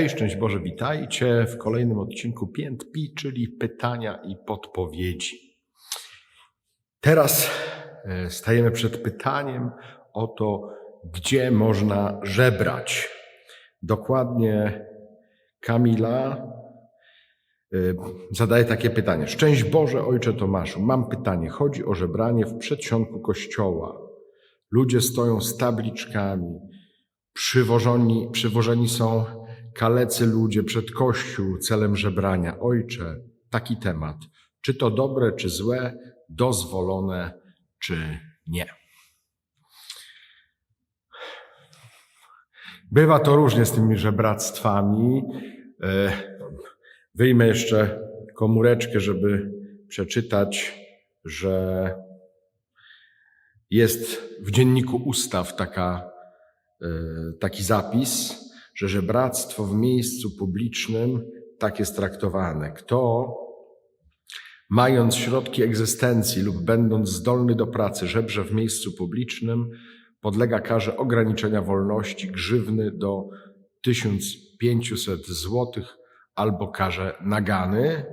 Hej, szczęść Boże, witajcie w kolejnym odcinku Piętpi, czyli pytania i podpowiedzi. Teraz e, stajemy przed pytaniem o to, gdzie można żebrać. Dokładnie Kamila e, zadaje takie pytanie. Szczęść Boże, Ojcze Tomaszu, mam pytanie. Chodzi o żebranie w przedsionku kościoła. Ludzie stoją z tabliczkami, przywożeni, przywożeni są kalecy ludzie przed kościół celem żebrania. Ojcze, taki temat. Czy to dobre, czy złe, dozwolone, czy nie? Bywa to różnie z tymi żebractwami. E, Wyjmę jeszcze komóreczkę, żeby przeczytać, że jest w dzienniku ustaw taka, e, taki zapis, że żebractwo w miejscu publicznym tak jest traktowane. Kto, mając środki egzystencji lub będąc zdolny do pracy, żebrze w miejscu publicznym, podlega karze ograniczenia wolności grzywny do 1500 złotych albo karze nagany,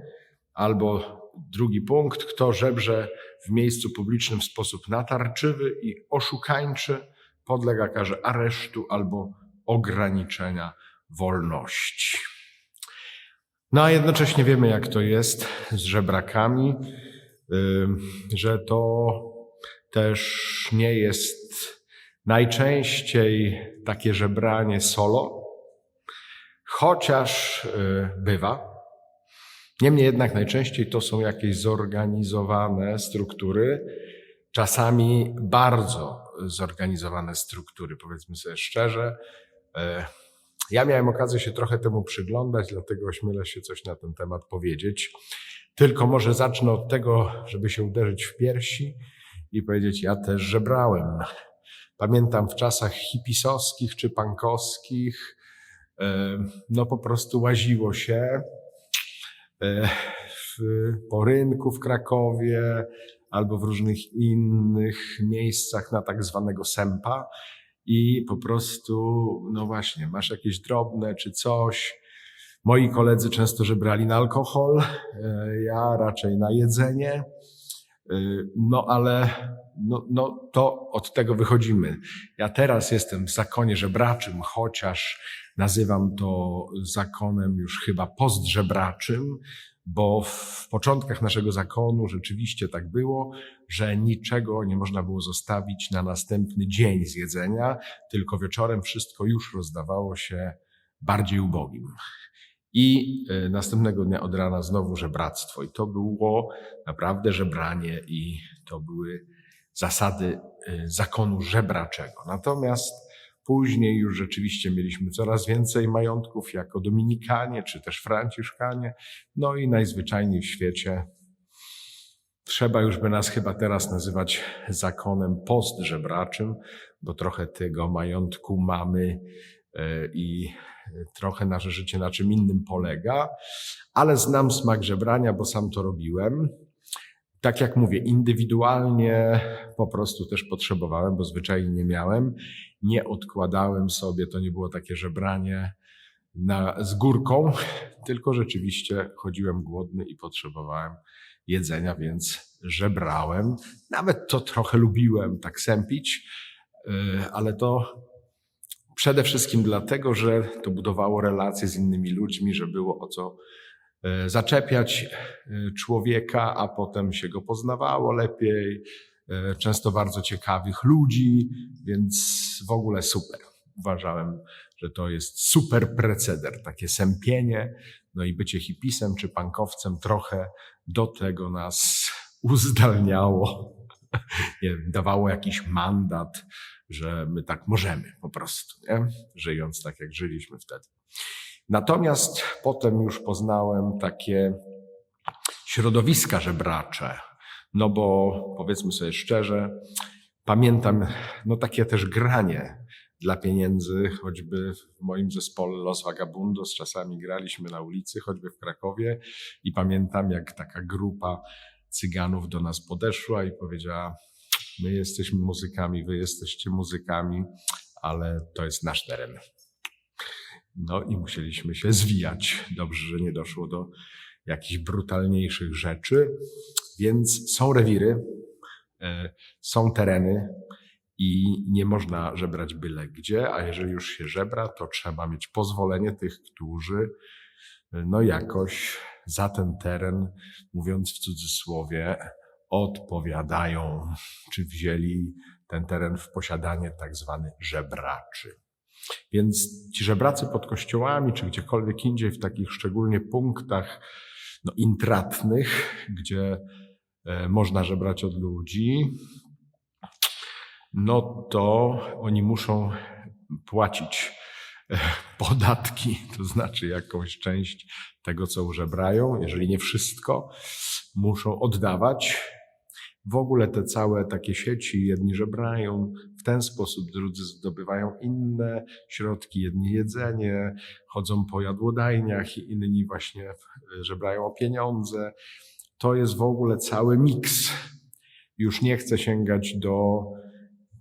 albo drugi punkt, kto żebrze w miejscu publicznym w sposób natarczywy i oszukańczy, podlega karze aresztu albo ograniczenia wolności. No a jednocześnie wiemy, jak to jest z żebrakami, ym, że to też nie jest najczęściej takie żebranie solo, chociaż y, bywa. Niemniej jednak najczęściej to są jakieś zorganizowane struktury, czasami bardzo zorganizowane struktury, powiedzmy sobie szczerze. E, Ja miałem okazję się trochę temu przyglądać, dlatego ośmielę się coś na ten temat powiedzieć. Tylko może zacznę od tego, żeby się uderzyć w piersi i powiedzieć, ja też żebrałem. Pamiętam w czasach hipisowskich czy pankowskich, e, no po prostu łaziło się e, po rynku w Krakowie albo w różnych innych miejscach na tak zwanego sępa i po prostu, no właśnie, masz jakieś drobne czy coś. Moi koledzy często żebrali na alkohol, e, ja raczej na jedzenie. E, No ale no, no, to od tego wychodzimy. Ja teraz jestem w zakonie żebraczym, chociaż nazywam to zakonem już chyba postżebraczym, bo w początkach naszego zakonu rzeczywiście tak było, że niczego nie można było zostawić na następny dzień z jedzenia, tylko wieczorem wszystko już rozdawało się bardziej ubogim. I e, następnego dnia od rana znowu żebractwo. I to było naprawdę żebranie i to były zasady e, zakonu żebraczego. Natomiast później już rzeczywiście mieliśmy coraz więcej majątków jako dominikanie czy też franciszkanie. No i najzwyczajniej w świecie trzeba już by nas chyba teraz nazywać zakonem postżebraczym, bo trochę tego majątku mamy e, i trochę nasze życie na czym innym polega, ale znam smak żebrania, bo sam to robiłem. Tak jak mówię, indywidualnie po prostu też potrzebowałem, bo zwyczajnie nie miałem. Nie odkładałem sobie, to nie było takie żebranie na, z górką, tylko rzeczywiście chodziłem głodny i potrzebowałem jedzenia, więc żebrałem. Nawet to trochę lubiłem tak sępić, yy, ale to Przede wszystkim dlatego, że to budowało relacje z innymi ludźmi, że było o co zaczepiać e, człowieka, a potem się go poznawało lepiej. E, Często bardzo ciekawych ludzi, więc w ogóle super. Uważałem, że to jest super preceder, takie sępienie, no i bycie hipisem czy pankowcem trochę do tego nas uzdalniało. Nie, dawało jakiś mandat, że my tak możemy po prostu, nie? żyjąc tak, jak żyliśmy wtedy. Natomiast potem już poznałem takie środowiska żebracze, no bo powiedzmy sobie szczerze, pamiętam no takie też granie dla pieniędzy, choćby w moim zespole Los Vagabundos czasami graliśmy na ulicy, choćby w Krakowie i pamiętam jak taka grupa cyganów do nas podeszła i powiedziała, my jesteśmy muzykami, wy jesteście muzykami, ale to jest nasz teren. No i musieliśmy się zwijać. Dobrze, że nie doszło do jakichś brutalniejszych rzeczy. Więc są rewiry, e, są tereny i nie można żebrać byle gdzie, a jeżeli już się żebra, to trzeba mieć pozwolenie tych, którzy e, no jakoś za ten teren, mówiąc w cudzysłowie, odpowiadają, czy wzięli ten teren w posiadanie tak zwany żebraczy. Więc ci żebracy pod kościołami, czy gdziekolwiek indziej, w takich szczególnie punktach no, intratnych, gdzie e, można żebrać od ludzi, no to oni muszą płacić e, podatki, to znaczy jakąś część tego, co użebrają, jeżeli nie wszystko, muszą oddawać. W ogóle te całe takie sieci, jedni żebrają w ten sposób, drudzy zdobywają inne środki, jedni jedzenie, chodzą po jadłodajniach inni właśnie żebrają o pieniądze. To jest w ogóle cały miks. Już nie chcę sięgać do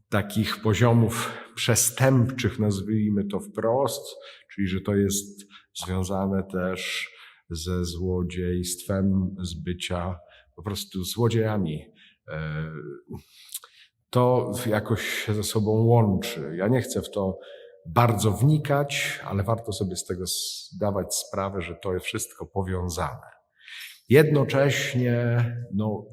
takich poziomów przestępczych, nazwijmy to wprost, czyli że to jest związane też ze złodziejstwem, z bycia po prostu złodziejami. E, To jakoś się ze sobą łączy. Ja nie chcę w to bardzo wnikać, ale warto sobie z tego zdawać sprawę, że to jest wszystko powiązane. Jednocześnie, no,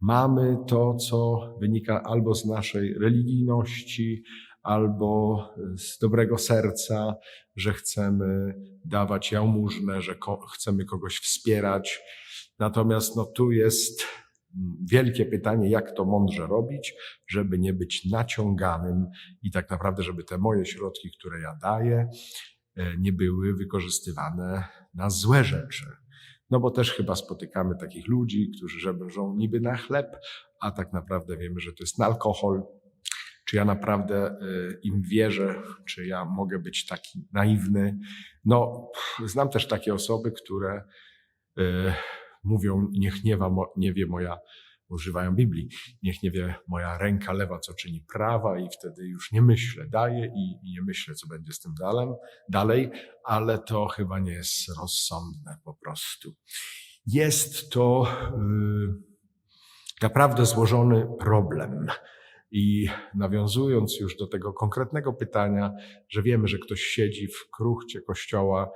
mamy to, co wynika albo z naszej religijności, albo z dobrego serca, że chcemy dawać jałmużnę, że ko- chcemy kogoś wspierać. Natomiast no, tu jest wielkie pytanie, jak to mądrze robić, żeby nie być naciąganym i tak naprawdę, żeby te moje środki, które ja daję, e, nie były wykorzystywane na złe rzeczy. No bo też chyba spotykamy takich ludzi, którzy żebrzą niby na chleb, a tak naprawdę wiemy, że to jest na alkohol. Czy ja naprawdę y, im wierzę, czy ja mogę być taki naiwny? No, znam też takie osoby, które y, mówią, niech nie, mo- nie wie moja, używają Biblii, niech nie wie moja ręka lewa, co czyni prawa i wtedy już nie myślę, daję i, i nie myślę, co będzie z tym dalej, dalej, ale to chyba nie jest rozsądne po prostu. Jest to y, naprawdę złożony problem. I nawiązując już do tego konkretnego pytania, że wiemy, że ktoś siedzi w kruchcie kościoła,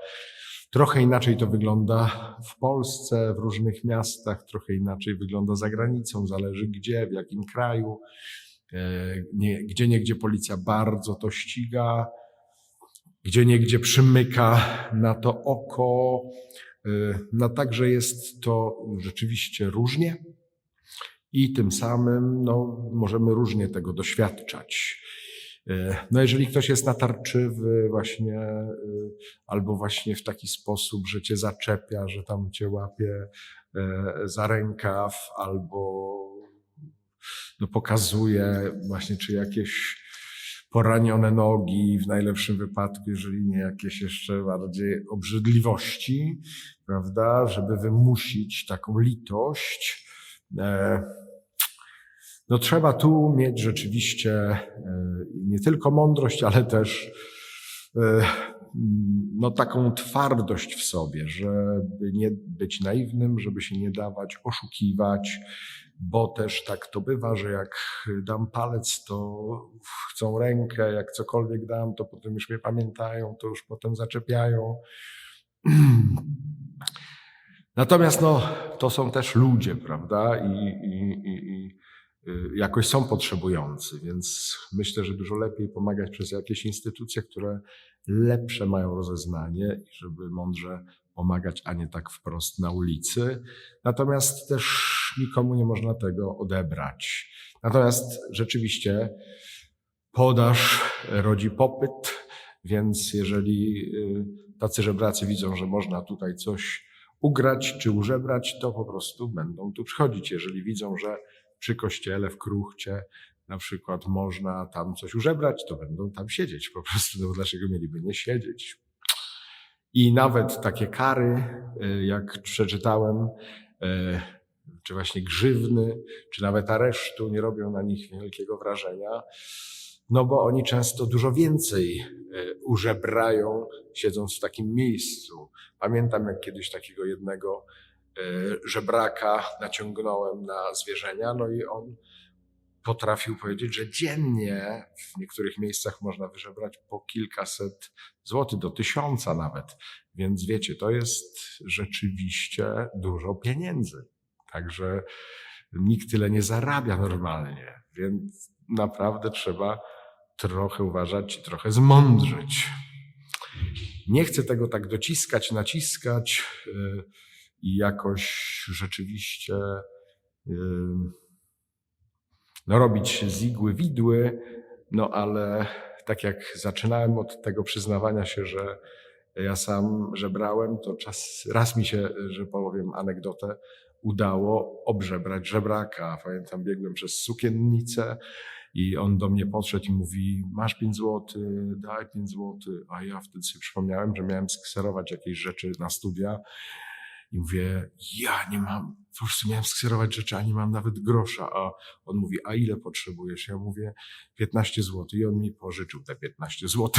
trochę inaczej to wygląda w Polsce, w różnych miastach, trochę inaczej wygląda za granicą, zależy gdzie, w jakim kraju. E, Nie, gdzie niegdzie policja bardzo to ściga, gdzie niegdzie przymyka na to oko. E, No także jest to rzeczywiście różnie i tym samym no, możemy różnie tego doświadczać. E, No jeżeli ktoś jest natarczywy właśnie e, albo właśnie w taki sposób, że cię zaczepia, że tam cię łapie e, za rękaw albo no, pokazuje właśnie czy jakieś poranione nogi, w najlepszym wypadku, jeżeli nie jakieś jeszcze bardziej obrzydliwości, prawda, żeby wymusić taką litość. No trzeba tu mieć rzeczywiście e, nie tylko mądrość, ale też e, no taką twardość w sobie, żeby nie być naiwnym, żeby się nie dawać oszukiwać, bo też tak to bywa, że jak dam palec, to chcą rękę, jak cokolwiek dam, to potem już mnie pamiętają, to już potem zaczepiają. Natomiast no, to są też ludzie, prawda? I, i, i, i jakoś są potrzebujący, więc myślę, że dużo lepiej pomagać przez jakieś instytucje, które lepsze mają rozeznanie i żeby mądrze pomagać, a nie tak wprost na ulicy. Natomiast też nikomu nie można tego odebrać. Natomiast rzeczywiście podaż rodzi popyt, więc jeżeli y, tacy żebracy widzą, że można tutaj coś ugrać czy użebrać, to po prostu będą tu przychodzić. Jeżeli widzą, że przy kościele w Kruchcie na przykład można tam coś użebrać, to będą tam siedzieć po prostu. No, dlaczego mieliby nie siedzieć? I nawet takie kary, y, jak przeczytałem, y, czy właśnie grzywny, czy nawet aresztu nie robią na nich wielkiego wrażenia. No bo oni często dużo więcej e, użebrają, siedząc w takim miejscu. Pamiętam, jak kiedyś takiego jednego e, żebraka naciągnąłem na zwierzenia, no i on potrafił powiedzieć, że dziennie w niektórych miejscach można wyżebrać po kilkaset złotych, do tysiąca nawet. Więc wiecie, to jest rzeczywiście dużo pieniędzy. Także nikt tyle nie zarabia normalnie, więc naprawdę trzeba trochę uważać i trochę zmądrzeć. Nie chcę tego tak dociskać, naciskać yy, i jakoś rzeczywiście yy, no, robić z igły widły, no ale tak jak zaczynałem od tego przyznawania się, że ja sam żebrałem, to czas, raz mi się, że powiem anegdotę, udało obrzebrać żebraka. Pamiętam, biegłem przez sukiennicę i on do mnie podszedł i mówi, masz pięć złotych, daj pięć złotych. A ja wtedy sobie przypomniałem, że miałem skserować jakieś rzeczy na studia i mówię, ja nie mam, po prostu miałem skserować rzeczy, a nie mam nawet grosza. A on mówi, a ile potrzebujesz? Ja mówię, 15 zł. I on mi pożyczył te 15 zł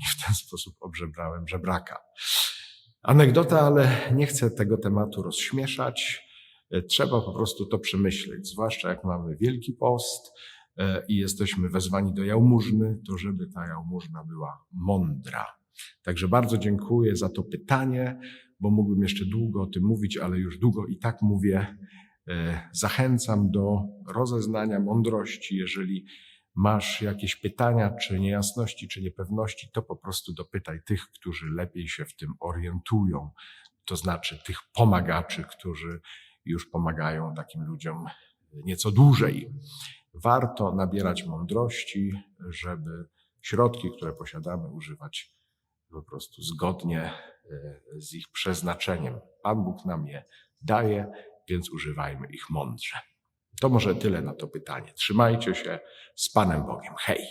i w ten sposób obrzebrałem żebraka. Anegdota, ale nie chcę tego tematu rozśmieszać. E, Trzeba po prostu to przemyśleć, zwłaszcza jak mamy Wielki Post e, i jesteśmy wezwani do jałmużny, to żeby ta jałmużna była mądra. Także bardzo dziękuję za to pytanie, bo mógłbym jeszcze długo o tym mówić, ale już długo i tak mówię. E, Zachęcam do rozeznania mądrości. Jeżeli masz jakieś pytania, czy niejasności, czy niepewności, to po prostu dopytaj tych, którzy lepiej się w tym orientują. To znaczy tych pomagaczy, którzy już pomagają takim ludziom nieco dłużej. Warto nabierać mądrości, żeby środki, które posiadamy, używać po prostu zgodnie e, z ich przeznaczeniem. Pan Bóg nam je daje, więc używajmy ich mądrze. To może tyle na to pytanie. Trzymajcie się z Panem Bogiem. Hej!